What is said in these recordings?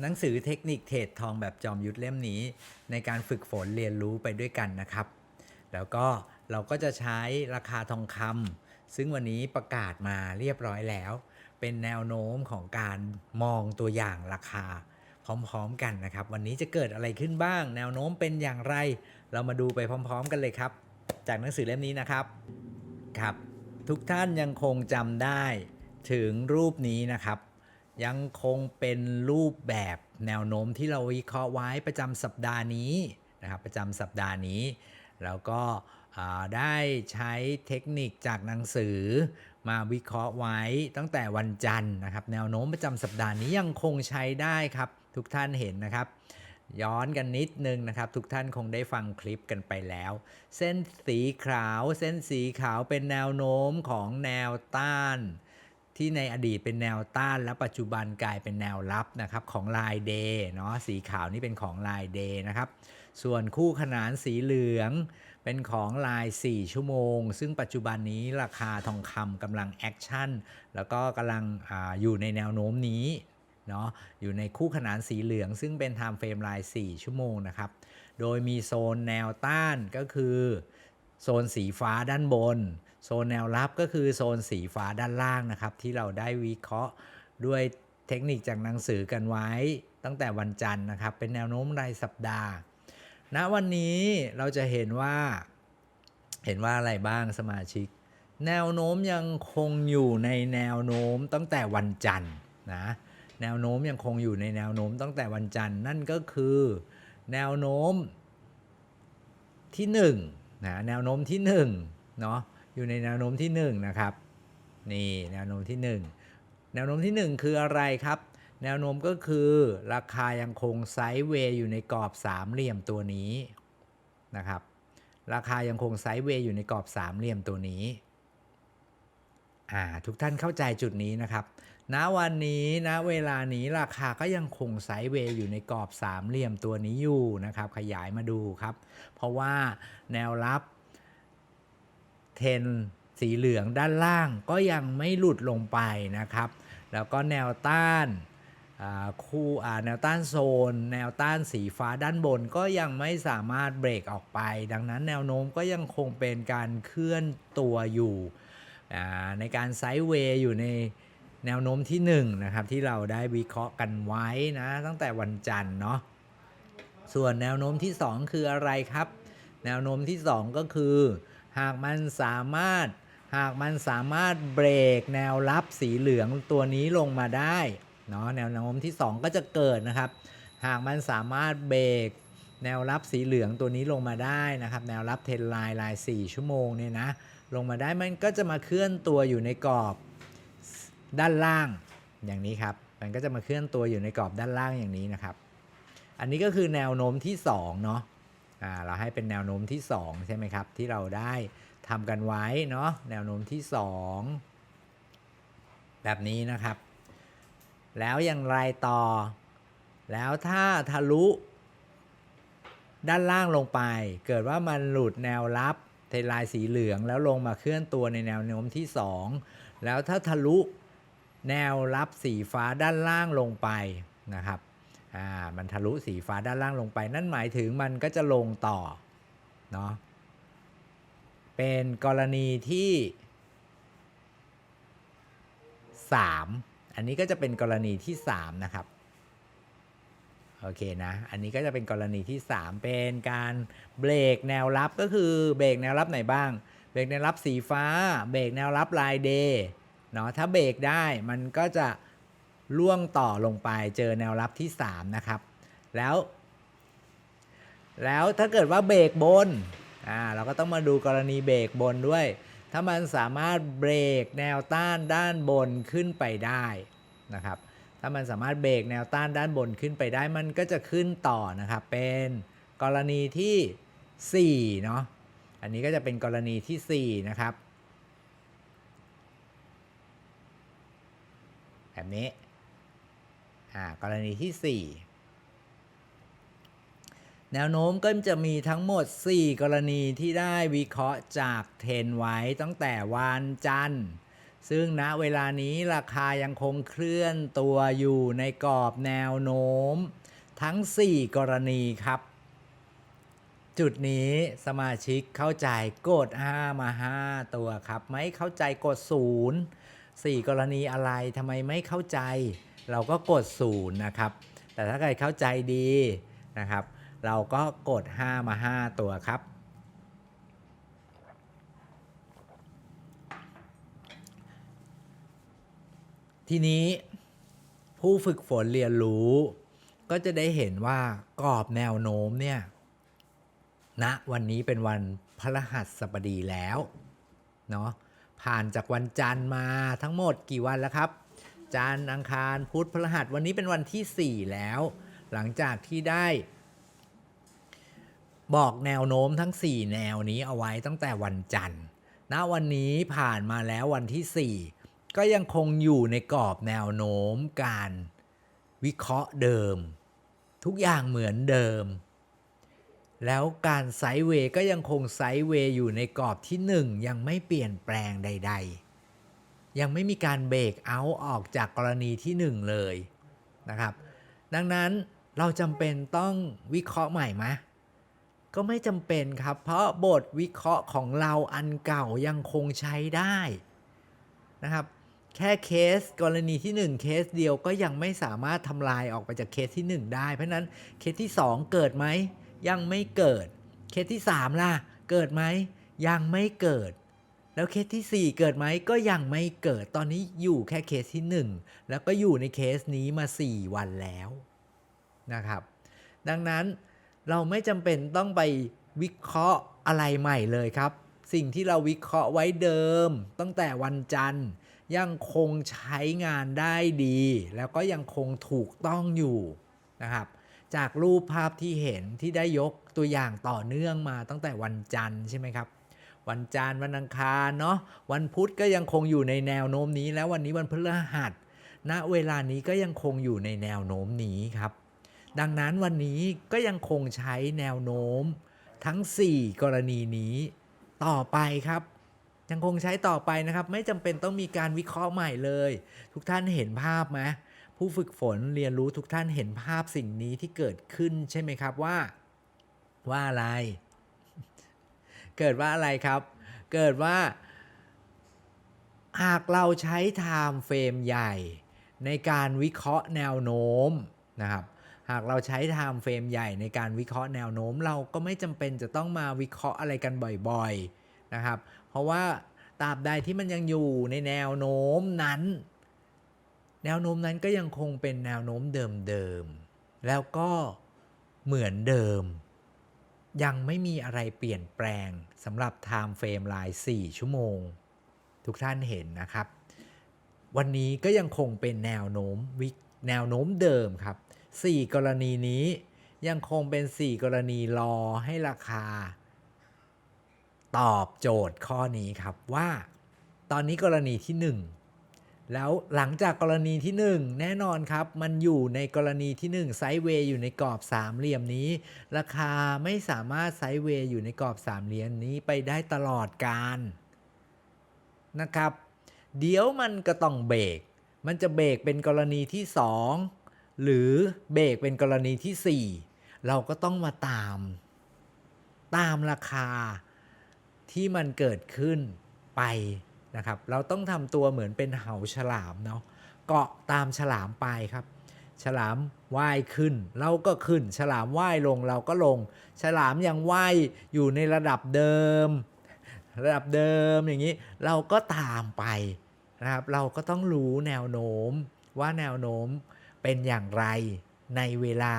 หนังสือเทคนิคเทรดทองแบบจอมยุทธเล่มนี้ ในการฝึกฝนเรียนรู้ไปด้วยกันนะครับ แล้วก็เราก็จะใช้ราคาทองคำซึ่งวันนี้ประกาศมาเรียบร้อยแล้ว เป็นแนวโน้มของการมองตัวอย่างราคา พร้อมๆกันนะครับ วันนี้จะเกิดอะไรขึ้นบ้าง แนวโน้มเป็นอย่างไร เรามาดูไปพร้อม ๆ กันเลยครับ จากหนังสือเล่มนี้นะครับครับ ทุกท่านยังคงจำได้ถึงรูปนี้นะครับ ยังคงเป็นรูปแบบแนวโน้มที่เราวิเคราะห์ไว้ประจำสัปดาห์นี้นะครับประจำสัปดาห์นี้ แล้วก็ได้ใช้เทคนิคจากหนังสือมาวิเคราะห์ไว้ตั้งแต่วันจันทร์นะครับ แนวโน้มประจำสัปดาห์นี้ยังคงใช้ได้ครับ ทุกท่านเห็นนะครับ ย้อนกันนิดนึงนะครับ ทุกท่านคงได้ฟังคลิปกันไปแล้ว เส้นสีขาว เส้นสีขาวเป็นแนวโน้มของแนวต้าน ที่ในอดีตเป็นแนวต้านและปัจจุบันกลายเป็นแนวรับนะครับของลายเดย์เนาะสีขาวนี่เป็นของลายเดย์นะครับ ส่วนคู่ขนานสีเหลืองเป็นของลาย 4 ชั่วโมง ซึ่งปัจจุบันนี้ราคาทองคำกำลังแอคชั่นแล้วก็กำลังออยู่ในแนวโน้มนี้เนาะอยู่ในคู่ขนานสีเหลือง ซึ่งเป็น time frame ลาย 4 ชั่วโมงนะครับ โดยมีโซนแนวต้านก็คือ โซนสีฟ้าด้านบน โซนแนวรับก็คือโซนสีฟ้าด้านล่างนะครับ ที่เราได้วิเคราะห์ด้วยเทคนิคจากหนังสือกันไว้ตั้งแต่วันจันทร์นะครับ เป็นแนวโน้มรายสัปดาห์ณวันนี้เราจะเห็นว่า เห็นว่าอะไรบ้างสมาชิก แนวโน้มยังคงอยู่ในแนวโน้มตั้งแต่วันจันทร์นะแนวโน้มยังคงอยู่ในแนวโน้มตั้งแต่วันจันทร์นั่นก็คือ แนวโน้มที่1นะแนวโน้มที่1เนาะ อยู่ในแนวโน้มที่1นะครับนี่แนวโน้มที่ 1 แนวโน้มที่ 1 คืออะไรครับ แนวโน้มก็คือราคายังคงไซด์เวย์อยู่ในกรอบสามเหลี่ยมตัวนี้นะครับราคายังคงไซด์เวย์อยู่ในกรอบสามเหลี่ยมตัวนี้อ่าทุกท่านเข้าใจจุดนี้นะครับณวันนี้ณเวลานี้ราคาก็ยังคงไซด์เวย์อยู่ในกรอบสามเหลี่ยมตัวนี้อยู่นะครับขยายมาดูครับ เพราะว่าแนวรับ เทนสีเหลืองด้านล่างก็ยังไม่หลุดลงไปนะครับ แล้วก็แนวต้านคู่แนวต้านโซน แนวต้านสีฟ้าด้านบนก็ยังไม่สามารถเบรกออกไป ดังนั้นแนวโน้มก็ยังคงเป็นการเคลื่อนตัวอยู่ในการไซด์เวย์อยู่ในแนวโน้มที่1นะครับที่เราได้วิเคราะห์กันไว้นะตั้งแต่วันจันทร์เนาะส่วนแนวโน้มที่ 2 คืออะไรครับ แนวโน้มที่ 2 ก็คือ หากมันสามารถหากมันสามารถเบรกแนวรับสีเหลืองตัวนี้ลงมาได้เนาะแนวโน้มที่ 2 ก็จะเกิดนะครับ หากมันสามารถเบรกแนวรับสีเหลืองตัวนี้ลงมาได้นะครับ แนวรับเทรนไลน์ลาย 4 ชั่วโมงเนี่ยนะ ลงมาได้มันก็จะมาเคลื่อนตัวอยู่ในกรอบด้านล่างอย่างนี้ครับ มันก็จะมาเคลื่อนตัวอยู่ในกรอบด้านล่างอย่างนี้นะครับ อันนี้ก็คือแนวโน้มที่2เนาะ เราให้เป็นแนวโน้มที่ 2 ใช่ไหมครับ ที่เราได้ทำกันไว้เนาะแนวโน้มที่ 2 แบบนี้นะครับ แล้วอย่างไรต่อ แล้วถ้าทะลุ ด้านล่างลงไป เกิดว่ามันหลุดแนวรับเทไลน์สีเหลืองแล้วลงมาเคลื่อนตัวในแนวโน้มที่ 2 แล้วถ้าทะลุแนวรับสีฟ้าด้านล่างลงไปนะครับ อ่ามันทะลุสีฟ้าด้านล่างลงไป นั่นหมายถึงมันก็จะลงต่อเนาะเป็นกรณีที่ 3 อันนี้ก็จะเป็นกรณีที่ 3 นะครับโอเคนะ อันนี้ก็จะเป็นกรณีที่ 3 เป็นการเบรกแนวรับก็คือเบรกแนวรับไหนบ้าง เบรกแนวรับสีฟ้า เบรกแนวรับลายเดย์เนาะ ถ้าเบรกได้มันก็จะ ล่วงต่อลงไปเจอแนวรับที่ 3 นะครับ แล้ว แล้วถ้าเกิดว่าเบรกบนอ่าเราก็ต้องมาดูกรณีเบรกบนด้วย ถ้ามันสามารถเบรกแนวต้านด้านบนขึ้นไปได้นะครับ ถ้ามันสามารถเบรกแนวต้านด้านบนขึ้นไปได้มันก็จะขึ้นต่อนะครับ เป็นกรณีที่4เนาะ อันนี้ก็จะเป็นกรณีที่4นะครับแบบนี้ กรณีที่ 4 แนวโน้มก็จะมีทั้งหมด 4 กรณีที่ได้วิเคราะห์จากเทนไว้ตั้งแต่วันจันทร์ ซึ่งณเวลานี้ราคายังคงเคลื่อนตัวอยู่ในกรอบแนวโน้ม ทั้ง 4 กรณีครับ จุดนี้สมาชิกเข้าใจกด 5 มา 5 ตัวครับ ไม่เข้าใจกด 0 4 กรณีอะไรทำไมไม่เข้าใจ เราก็กด0นะครับ แต่ถ้าใครเข้าใจดีนะครับ เราก็กด 5 มา 5 ตัวครับ ทีนี้ผู้ฝึกฝนเรียนรู้ ก็จะได้เห็นว่ากรอบแนวโน้มเนี่ยณนะวันนี้เป็นวันพฤหัสบดีแล้วเนาะผ่านจากวันจันทร์มาทั้งหมดกี่วันแล้วครับ จันทร์อังคารพุธพฤหัสวันนี้เป็นวันที่ 4 แล้ว หลังจากที่ได้ บอกแนวโน้มทั้ง 4 แนวนี้เอาไว้ตั้งแต่วันจันทร์ณวันนี้ผ่านมาแล้ววันที่ 4 ก็ยังคงอยู่ในกรอบแนวโน้มการวิเคราะห์เดิม ทุกอย่างเหมือนเดิม แล้วการไซด์เวย์ก็ยังคงไซด์เวย์อยู่ในกรอบที่ 1 ยังไม่เปลี่ยนแปลงใด ๆ ยังไม่มีการเบรกเอาออกจากกรณีที่ 1 เลยนะครับ ดังนั้นเราจำเป็นต้องวิเคราะห์ใหม่ไหมก็ไม่จำเป็นครับ เพราะบทวิเคราะห์ของเราอันเก่ายังคงใช้ได้นะครับ แค่เคสกรณีที่ 1 เคสเดียวก็ยังไม่สามารถทำลายออกไปจากเคสที่ 1 ได้ เพราะฉะนั้นเคสที่ 2 เกิดไหมยังไม่เกิด เคสที่ 3 ล่ะ เกิดไหมยังไม่เกิด แล้วเคสที่ 4 เกิดไหมก็ยังไม่เกิดตอนนี้อยู่แค่เคสที่ 1 แล้วก็อยู่ในเคสนี้มา 4 วันแล้วนะครับ ดังนั้นเราไม่จำเป็นต้องไปวิเคราะห์อะไรใหม่เลยครับ สิ่งที่เราวิเคราะห์ไว้เดิม ตั้งแต่วันจันทร์ยังคงใช้งานได้ดี แล้วก็ยังคงถูกต้องอยู่นะครับจากรูปภาพที่เห็นที่ได้ยกตัวอย่างต่อเนื่องมาตั้งแต่วันจันทร์ใช่ไหมครับ วันจันทร์วันอังคารเนาะวันพุธก็ยังคงอยู่ในแนวโน้มนี้ แล้ววันนี้วันพฤหัสณเวลานี้ก็ยังคงอยู่ในแนวโน้มนี้ครับ ดังนั้นวันนี้ก็ยังคงใช้แนวโน้มทั้ง 4 กรณีนี้ต่อไปครับ ยังคงใช้ต่อไปนะครับ ไม่จำเป็นต้องมีการวิเคราะห์ใหม่เลย ทุกท่านเห็นภาพไหมผู้ฝึกฝนเรียนรู้ทุกท่านเห็นภาพสิ่งนี้ที่เกิดขึ้นใช่ไหมครับว่า ว่าอะไร เกิดว่าอะไรครับ เกิดว่า หากเราใช้ไทม์เฟรมใหญ่ ในการวิเคราะห์แนวโน้มนะครับหากเราใช้ไทม์เฟรมใหญ่ในการวิเคราะห์แนวโน้ม เราก็ไม่จำเป็นจะต้องมาวิเคราะห์อะไรกันบ่อยๆนะครับ เพราะว่าตราบใดที่มันยังอยู่ในแนวโน้มนั้น แนวโน้มนั้นก็ยังคงเป็นแนวโน้มเดิมๆแล้วก็เหมือนเดิม ยังไม่มีอะไรเปลี่ยนแปลงสำหรับไทม์เฟรมลาย4ชั่วโมง ทุกท่านเห็นนะครับ วันนี้ก็ยังคงเป็นแนวโน้มวิแนวโน้มเดิมครับ 4 กรณีนี้ยังคงเป็น 4 กรณีรอให้ราคา ตอบโจทย์ข้อนี้ครับว่า ตอนนี้กรณีที่ 1 แล้วหลังจากกรณีที่ 1 แน่นอนครับ มันอยู่ในกรณีที่ 1 ไซด์เวย์อยู่ในกรอบสามเหลี่ยมนี้ ราคาไม่สามารถไซด์เวย์อยู่ในกรอบสามเหลี่ยมนี้ไปได้ตลอดการนะครับ เดี๋ยวมันก็ต้องเบรกมันจะเบรกเป็นกรณีที่ 2 หรือเบรกเป็นกรณีที่ 4 เราก็ต้องมาตาม ตามราคาที่มันเกิดขึ้นไป นะครับเราต้องทำตัวเหมือนเป็นเหาฉลามเนาะเกาะตามฉลามไปครับ ฉลามว่ายขึ้น เราก็ขึ้น ฉลามว่ายลงเราก็ลง ฉลามยังว่ายอยู่ในระดับเดิม ระดับเดิมอย่างนี้เราก็ตามไปนะครับเราก็ต้องรู้แนวโน้มว่าแนวโน้มเป็นอย่างไรในเวลา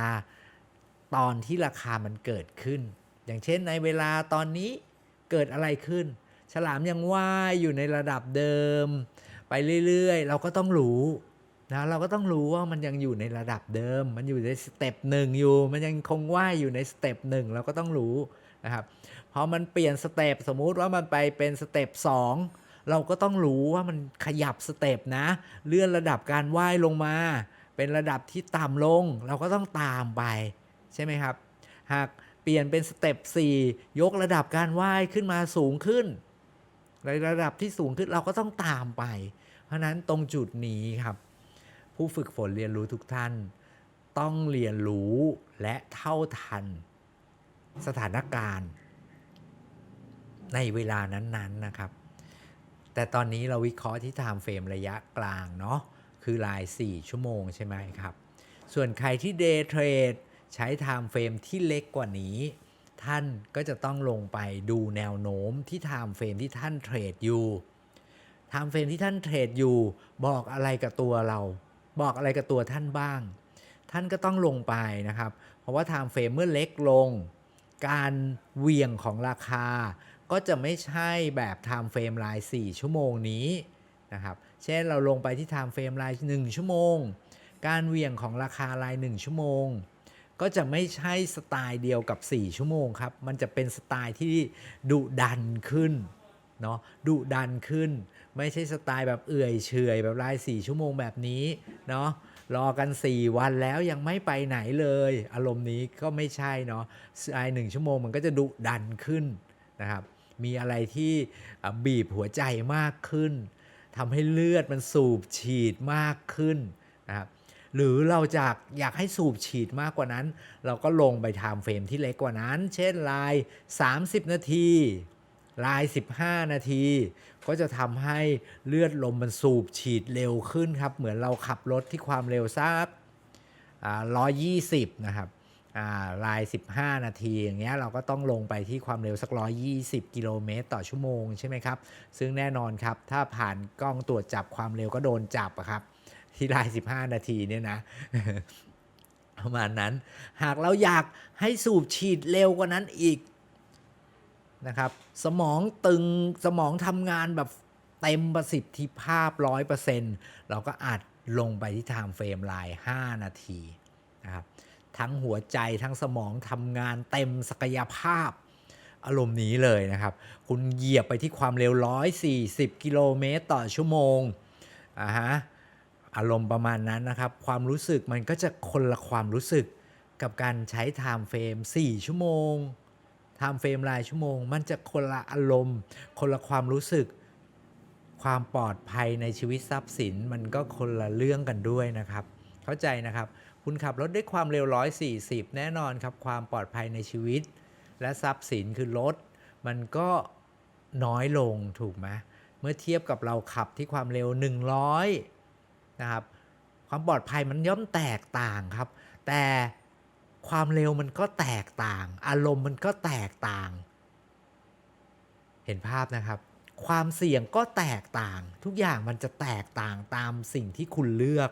ตอนที่ราคามันเกิดขึ้น อย่างเช่นในเวลาตอนนี้เกิดอะไรขึ้น ฉลามยังว่ายอยู่ในระดับเดิม ไปเรื่อยๆ เราก็ต้องรู้นะเราก็ต้องรู้ว่ามันยังอยู่ในระดับเดิม มันอยู่ในสเต็ปหนึ่งอยู่ มันยังคงว่ายอยู่ในสเต็ปหนึ่งเราก็ต้องรู้นะครับพอมันเปลี่ยนสเต็ปสมมุติว่ามันไปเป็นสเต็ปสองเราก็ต้องรู้ว่ามันขยับสเต็ปนะ เลื่อนระดับการว่ายลงมา เป็นระดับที่ต่ำลง เราก็ต้องตามไป ใช่ไหมครับ หากเปลี่ยนเป็นสเต็ป4ยกระดับการว่ายขึ้นมาสูงขึ้น ในระดับที่สูงขึ้นเราก็ต้องตามไป เพราะนั้นตรงจุดนี้ครับ ผู้ฝึกฝนเรียนรู้ทุกท่าน ต้องเรียนรู้และเท่าทัน สถานการณ์ ในเวลานั้นๆนะครับ แต่ตอนนี้เราวิเคราะห์ที่ time frame ระยะกลางเนาะคือราย 4 ชั่วโมงใช่ไหมครับ ส่วนใครที่ day trade ใช้ time frame ที่เล็กกว่านี้ ท่านก็จะต้องลงไปดูแนวโน้มที่ time frame ที่ท่านเทรดอยู่ time frame ที่ท่านเทรดอยู่ บอกอะไรกับตัวเรา บอกอะไรกับตัวท่านบ้าง ท่านก็ต้องลงไปนะครับ เพราะว่า time frame เมื่อเล็กลง การเวียงของราคา ก็จะไม่ใช่แบบ time frame ราย 4 ชั่วโมงนี้นะครับ เช่นเราลงไปที่ time frame ราย 1 ชั่วโมง การเวียงของราคาราย 1 ชั่วโมง ก็จะไม่ใช่สไตล์เดียวกับ 4 ชั่วโมงครับ มันจะเป็นสไตล์ที่ดุดันขึ้นเนาะดุดันขึ้น ไม่ใช่สไตล์แบบเอื่อยเฉยแบบราย 4 ชั่วโมงแบบนี้เนาะรอกัน 4 วันแล้วยังไม่ไปไหนเลย อารมณ์นี้ก็ไม่ใช่เนาะราย1ชั่วโมงมันก็จะดุดันขึ้นนะครับ มีอะไรที่บีบหัวใจมากขึ้นทำให้เลือดมันสูบฉีดมากขึ้นนะครับ หรือเราจากอยากให้สูบฉีดมากกว่านั้น เราก็ลงไปไทม์เฟรมที่เล็กกว่านั้น เช่นลาย 30 นาทีลาย 15 นาที ก็จะทำให้เลือดลมมันสูบฉีดเร็วขึ้นครับ เหมือนเราขับรถที่ความเร็วสักร้อยยี่สิบนะครับลาย 15 นาทีอย่างเงี้ยเราก็ต้องลงไปที่ความเร็วสัก 120 กิโลเมตรต่อชั่วโมงใช่ไหมครับ ซึ่งแน่นอนครับ ถ้าผ่านกล้องตรวจจับความเร็วก็โดนจับครับ ที่ลาย15นาทีเนี่ยนะประมาณนั้น หากเราอยากให้สูบฉีดเร็วกว่านั้นอีกนะครับ สมองตึงสมองทำงานแบบเต็มประสิทธิภาพ 100%เราก็อาจลงไปที่ time frame ลาย5นาทีนะครับ ทั้งหัวใจทั้งสมองทำงานเต็มศักยภาพ อารมณ์นี้เลยนะครับ คุณเหยียบไปที่ความเร็ว 140 กิโลเมตรต่อชั่วโมงอ่าฮะ อารมณ์ประมาณนั้นนะครับ ความรู้สึกมันก็จะคนละความรู้สึกกับการใช้ time frame 4ชั่วโมง time frame รายชั่วโมง มันจะคนละอารมณ์ คนละความรู้สึก ความปลอดภัยในชีวิตทรัพย์สิน มันก็คนละเรื่องกันด้วยนะครับ เข้าใจนะครับ คุณขับรถด้วยความเร็ว 140 แน่นอนครับ ความปลอดภัยในชีวิต และทรัพย์สินคือรถ มันก็น้อยลงถูกไหมเมื่อเทียบกับเราขับที่ความเร็ว 100 นะครับ ความปลอดภัยมันย่อมแตกต่างครับ แต่ความเร็วมันก็แตกต่าง อารมณ์มันก็แตกต่าง เห็นภาพนะครับ ความเสี่ยงก็แตกต่าง ทุกอย่างมันจะแตกต่างตามสิ่งที่คุณเลือก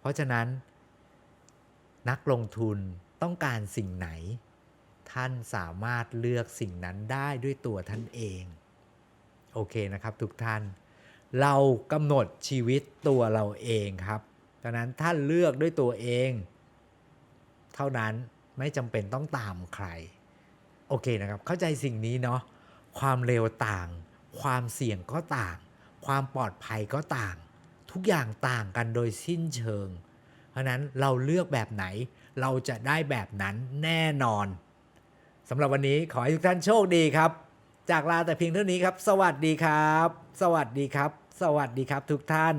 เพราะฉะนั้น นักลงทุนต้องการสิ่งไหน ท่านสามารถเลือกสิ่งนั้นได้ด้วยตัวท่านเอง โอเคนะครับทุกท่าน เรากำหนดชีวิตตัวเราเองครับดังนั้นท่านเลือกด้วยตัวเอง เท่านั้นไม่จำเป็นต้องตามใคร โอเคนะครับ เข้าใจสิ่งนี้เนาะความเร็วต่าง ความเสี่ยงก็ต่าง ความปลอดภัยก็ต่าง ทุกอย่างต่างกันโดยสิ้นเชิง เพราะฉะนั้นเราเลือกแบบไหน เราจะได้แบบนั้นแน่นอนสำหรับวันนี้ขอให้ทุกท่านโชคดีครับ จากลาแต่เพียงเท่านี้ครับ สวัสดีครับ สวัสดีครับ สวัสดีครับทุกท่าน